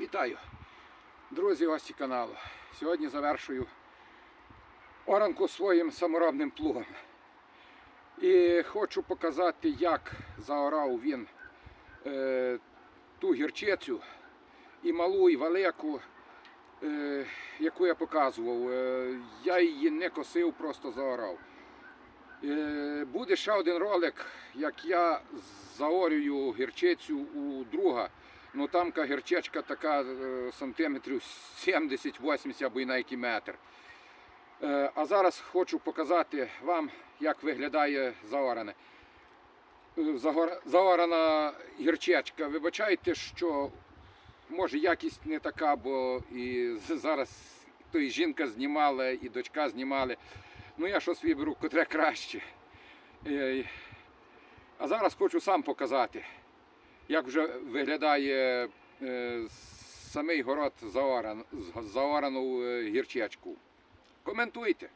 Вітаю, друзі, гості каналу. Сьогодні завершую оранку своїм саморобним плугом. І хочу показати, як заорав він е, ту гірчицю і малу, і велику, е, яку я показував. Е, я її не косив, просто заорав. Е, буде ще один ролик, як я заорюю гірчицю у друга. Ну там ка гірчечка така е, сантиметрів 70-80 або й навіть і метр. Е, А зараз хочу показати вам, як виглядає заоране. Е, Заорана гірчечка. Вибачайте, що може якість не така, бо і зараз то і жінка знімала, і дочка знімали. Ну я щось виберу, котре краще. А зараз хочу сам показати, як вже виглядає е, самий город заоран, заорану е, гірчечку. Коментуйте.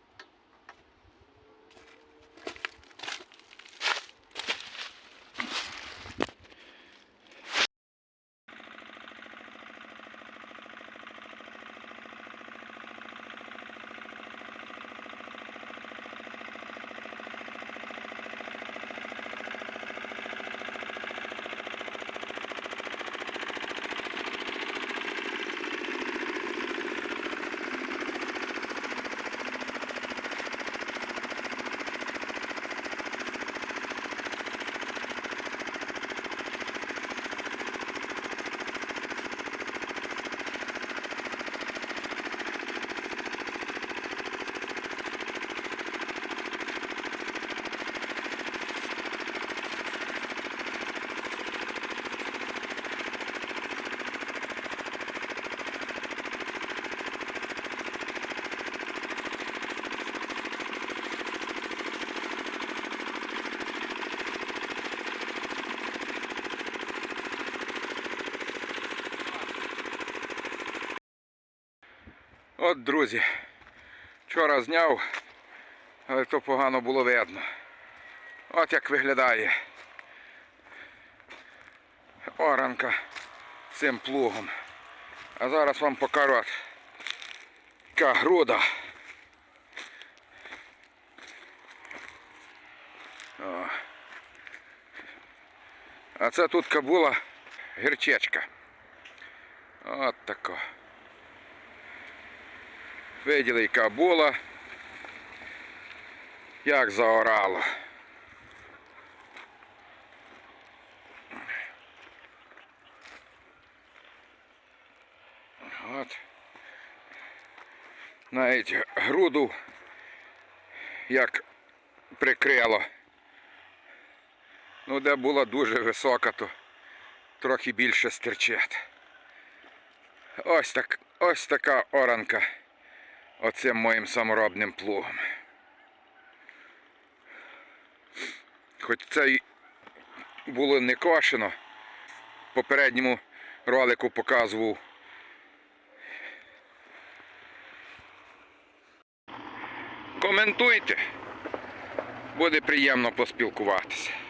От, друзі, вчора зняв, але то погано було видно. От як виглядає оранка цим плугом. А зараз вам покажу яка груда. О. А це тут була гірчечка. От тако. Виділи, яка була, як заорало. От. Навіть груду як прикрило. Ну, де була дуже висока, то трохи більше стирчить. Ось так, ось така оранка оцим моїм саморобним плугом. Хоч це й було не кошено, попередньому ролику показував. Коментуйте, буде приємно поспілкуватися.